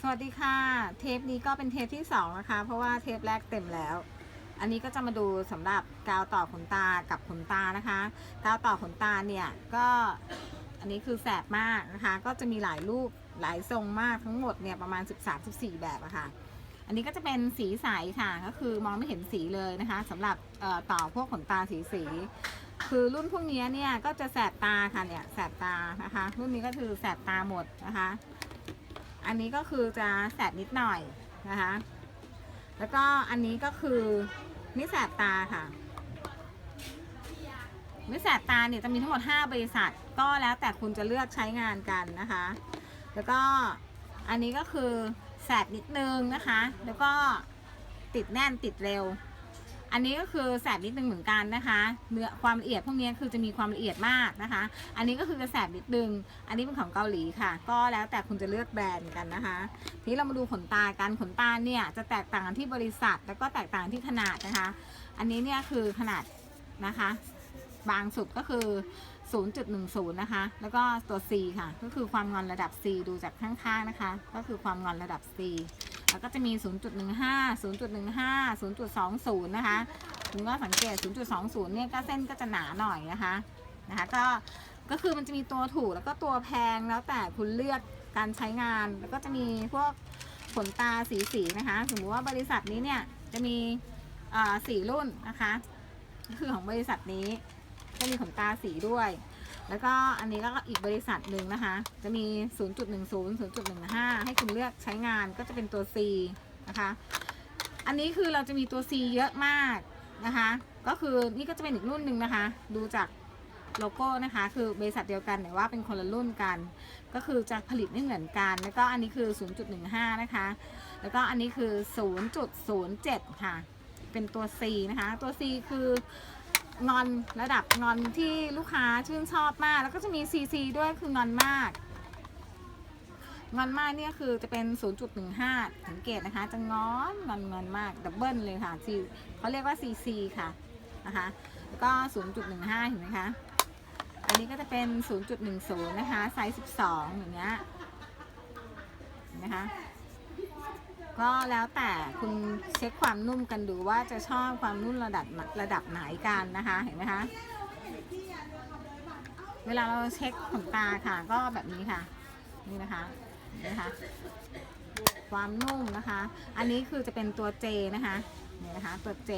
สวัสดีค่ะ เทปนี้ก็เป็นเทปที่สองนะคะ เพราะว่าเทปแรกเต็มแล้ว อันนี้ก็จะมาดูสำหรับกาวต่อขนตากับขนตานะคะ กาวต่อขนตาเนี่ยก็อันนี้คือแสบมากนะคะ ก็จะมีหลายรูปหลายทรงมากทั้งหมดเนี่ยประมาณ 13-14 แบบอะค่ะ อันนี้ก็จะเป็นสีใสค่ะ ก็คือมองไม่เห็นสีเลยนะคะสำหรับต่อพวกขนตาสีสีคือรุ่นพวกนี้เนี่ยก็จะแสบตาค่ะเนี่ยแสบตานะคะ รุ่นนี้ก็คือแสบตาหมดนะคะ อันนี้ก็คือจะแสบนิดหน่อยนะคะ แล้วก็อันนี้ก็คือไม่แสบตาค่ะไม่แสบตาเนี่ยจะมีทั้งหมด 5 บริษัท ก็แล้วแต่คุณจะเลือกใช้งานกันนะคะ แล้วก็อันนี้ก็คือแสบนิดนึงนะคะ แล้วก็ติดแน่นติดเร็ว อันนี้ก็คือแสบนิดนึงเหมือนกันนะคะเนื้อความละเอียดพวกนี้คือจะมีความละเอียดมากนะคะ อันนี้ก็คือจะแสบนิดนึง อันนี้เป็นของเกาหลีค่ะ ก็แล้วแต่คุณจะเลือกแบรนด์กันนะคะ ทีนี้เรามาดูขนตากันขนตาเนี่ยจะแตกต่างกันที่บริษัท แล้วก็แตกต่างที่ขนาดนะคะ อันนี้เนี่ยคือขนาดนะคะ บางสุดก็คือ 0.10 นะคะ แล้วก็ตัว C ค่ะ ก็คือความงอนระดับ C ดูจากข้างๆนะคะ ก็คือความงอนระดับ C แล้วก็จะมี 0.15 0.15 0.20 นะคะคุณก็สังเกต 0.20 เนี่ยก็เส้นก็จะหนาหน่อยนะคะ นะคะ ก็ ก็คือมันจะมีตัวถูกแล้วก็ตัวแพงแล้วแต่คุณเลือกการใช้งาน แล้วก็จะมีพวกขนตาสีสีนะคะ สมมติว่าบริษัทนี้เนี่ยจะมีอ่าสี่รุ่นนะคะ คือของบริษัทนี้จะมีขนตาสีด้วย แล้วก็อันนี้ก็อีกบริษัทหนึ่งนะคะ จะมี 0.10 0.15 ให้คุณเลือกใช้งานก็จะเป็นตัว C นะคะ อันนี้คือเราจะมีตัว C เยอะมากนะคะ ก็คือนี่ก็จะเป็นอีกรุ่นหนึ่งนะคะ ดูจากโลโก้นะคะ คือบริษัทเดียวกันแต่ว่าเป็นคนละรุ่นกัน ก็คือจะผลิตไม่เหมือนกัน แล้วก็อันนี้คือ 0.15 นะคะ แล้วก็อันนี้คือ 0.07 ค่ะ เป็นตัว C นะคะ ตัว C คือ งอนระดับงอนที่ลูกค้าชื่นชอบมาก แล้วก็จะมี CC ด้วยคืองอนมาก งอนมากเนี่ยคือจะเป็น 0.15 สังเกตนะคะ จะงอนงอนงอนมากดับเบิลเลยค่ะ C เขาเรียกว่า CC ค่ะนะคะแล้วก็ 0.15 เห็นไหมคะ อันนี้ก็จะเป็น 0.10 นะคะ ไซส์ 12 อย่างเงี้ยเห็นไหมคะ ก็แล้วแต่คุณเช็คความนุ่มกันดูว่าจะชอบความนุ่มระดับระดับไหนกันนะคะเห็นไหมคะเวลาเราเช็คขนตาค่ะ ก็แบบนี้ค่ะ นี่นะคะนไหมคะความนุ่มนะคะ อันนี้คือจะเป็นตัว J นะคะนี่นะคะตัว J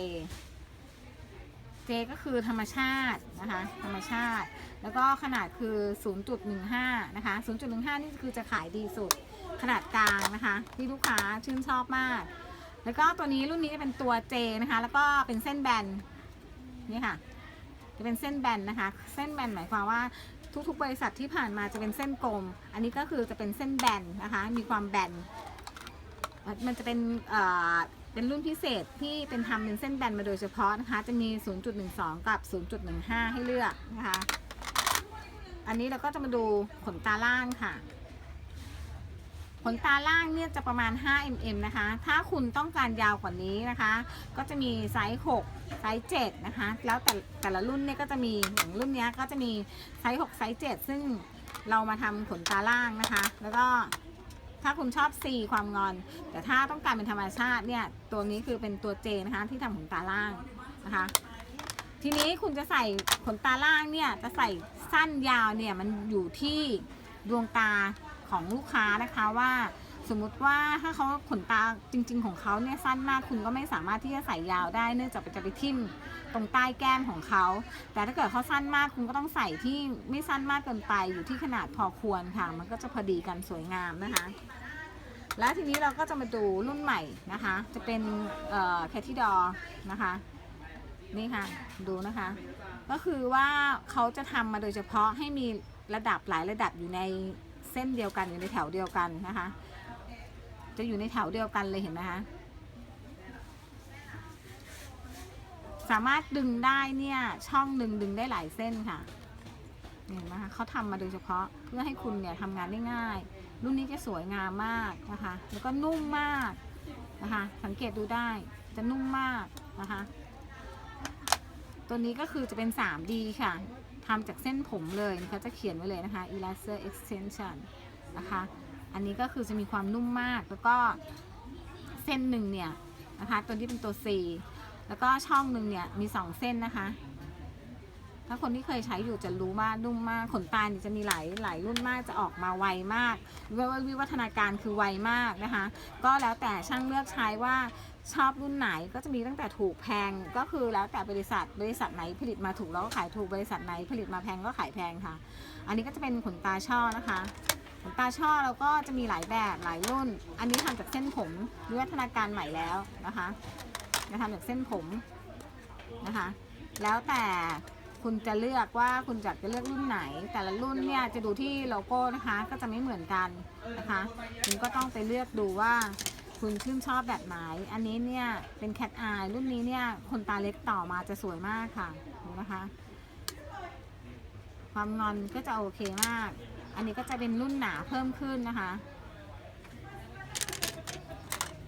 J ก็คือธรรมชาตินะคะ ธรรมชาติ แล้วก็ขนาดคือ 0.15 นะคะ 0.15 นี่คือจะขายดีสุด ขนาดกลางนะคะ ที่ลูกค้าชื่นชอบมาก แล้วก็ตัวนี้รุ่นนี้จะเป็นตัว J นะคะ แล้วก็เป็นเส้นแบนนี่ค่ะ จะเป็นเส้นแบนนะคะ เส้นแบนหมายความว่าทุกๆบริษัทที่ผ่านมาจะเป็นเส้นกลม อันนี้ก็คือจะเป็นเส้นแบนนะคะ มีความแบน มันจะเป็นเอ่อเป็นรุ่นพิเศษที่เป็นทำเป็นเส้นแบนมาโดยเฉพาะนะคะ จะมี 0.12 กับ 0.15 ให้เลือกนะคะ อันนี้เราก็จะมาดูขนตาล่างค่ะ ขนตาล่างเนี่ยจะประมาณ 5 mm นะคะ ถ้าคุณต้องการยาวกว่านี้นะคะ ก็จะมีไซส์ 6 ไซส์ 7 นะคะ แล้วแต่แต่ละรุ่นเนี่ยก็จะมีอย่างรุ่นนี้ก็จะมีไซส์ 6 ไซส์ 7 ซึ่งเรามาทำขนตาล่างนะคะ แล้วก็ถ้าคุณชอบ C ความงอน แต่ถ้าต้องการเป็นธรรมชาติเนี่ย ตัวนี้คือเป็นตัว J นะคะที่ทำขนตาล่างนะคะ ทีนี้คุณจะใส่ขนตาล่างเนี่ยจะใส่สั้นยาวเนี่ยมันอยู่ที่ดวงตา ของลูกค้านะคะว่าสมมุติว่าถ้าเขาขนตาจริง ๆ ของเขาเนี่ยสั้นมากคุณก็ไม่สามารถที่จะใส่ยาวได้เนื่องจากจะไปทิ่มตรงใต้แก้มของเขา แต่ถ้าเกิดเขาสั้นมากคุณก็ต้องใส่ที่ไม่สั้นมากเกินไปอยู่ที่ขนาดพอควรค่ะ มันก็จะพอดีกันสวยงามนะคะ แล้วทีนี้เราก็จะมาดูรุ่นใหม่นะคะ จะเป็นแคทที่ดอนะคะนี่ค่ะดูนะคะ ก็คือว่าเขาจะทำมาโดยเฉพาะให้มีระดับหลายระดับอยู่ใน เส้นเดียวกันอยู่ในแถวเดียวกันนะคะ จะอยู่ในแถวเดียวกันเลยเห็นไหมคะสามารถดึงได้เนี่ยช่องหนึ่งดึงได้หลายเส้นค่ะเห็นไหมคะเขาทำมาโดยเฉพาะเพื่อให้คุณเนี่ยทำงานได้ง่าย รุ่นนี้จะสวยงามมากนะคะ แล้วก็นุ่มมากนะคะ สังเกตดูได้จะนุ่มมากนะคะ ตัวนี้ก็คือจะเป็น 3D ค่ะ ทำจากเส้นผมเลยนะคะจะเขียนไว้เลยนะคะ Eraser Extension นะคะ อันนี้ก็คือจะมีความนุ่มมากแล้วก็เส้นหนึ่งเนี่ยนะคะ ตัวที่เป็นตัว C แล้วก็ช่องหนึ่งเนี่ยมีสองเส้นนะคะ ถ้าคนที่เคยใช้อยู่จะรู้ว่านุ่มมากขนตาเนี่ยจะมีหลายหลายรุ่นมากจะออกมาไวมากวิววิวัฒนาการคือไวมากนะคะ ก็แล้วแต่ช่างเลือกใช้ว่าชอบรุ่นไหนก็จะมีตั้งแต่ถูกแพงก็คือแล้วแต่บริษัทบริษัทไหนผลิตมาถูกแล้วก็ขายถูกบริษัทไหนผลิตมาแพงก็ขายแพงค่ะ อันนี้ก็จะเป็นขนตาช่อนะคะขนตาช่อเราก็จะมีหลายแบบหลายรุ่น อันนี้ทำจากเส้นผมวิวัฒนาการใหม่แล้วนะคะจะทำจากเส้นผมนะคะ แล้วแต่ คุณจะเลือกว่าคุณจะจะเลือกรุ่นไหน แต่ละรุ่นเนี่ยจะดูที่โลโก้นะคะ ก็จะไม่เหมือนกันนะคะ คุณก็ต้องไปเลือกดูว่าคุณชื่นชอบแบบไหน อันนี้เนี่ยเป็นแคทอายรุ่นนี้เนี่ยคนตาเล็กต่อมาจะสวยมากค่ะดูนะคะ ความงอนก็จะโอเคมาก อันนี้ก็จะเป็นรุ่นหนาเพิ่มขึ้นนะคะ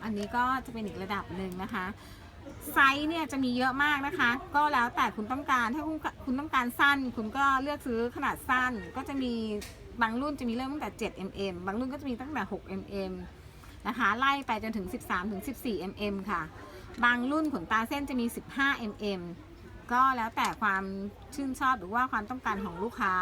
อันนี้ก็จะเป็นอีกระดับหนึ่งนะคะ ไซส์เนี่ยจะมีเยอะมากนะคะ ก็แล้วแต่คุณต้องการถ้าคุณคุณต้องการสั้น คุณก็เลือกซื้อขนาดสั้น ก็จะมีบางรุ่นจะมีเริ่มตั้งแต่ 7 mm บางรุ่นก็จะมีตั้งแต่ 6 mm นะคะ ไล่ไปจนถึง 13 ถึง 14 mm ค่ะ บางรุ่นขนตาเส้นจะมี 15 mm ก็แล้วแต่ความชื่นชอบหรือว่าความต้องการของลูกค้า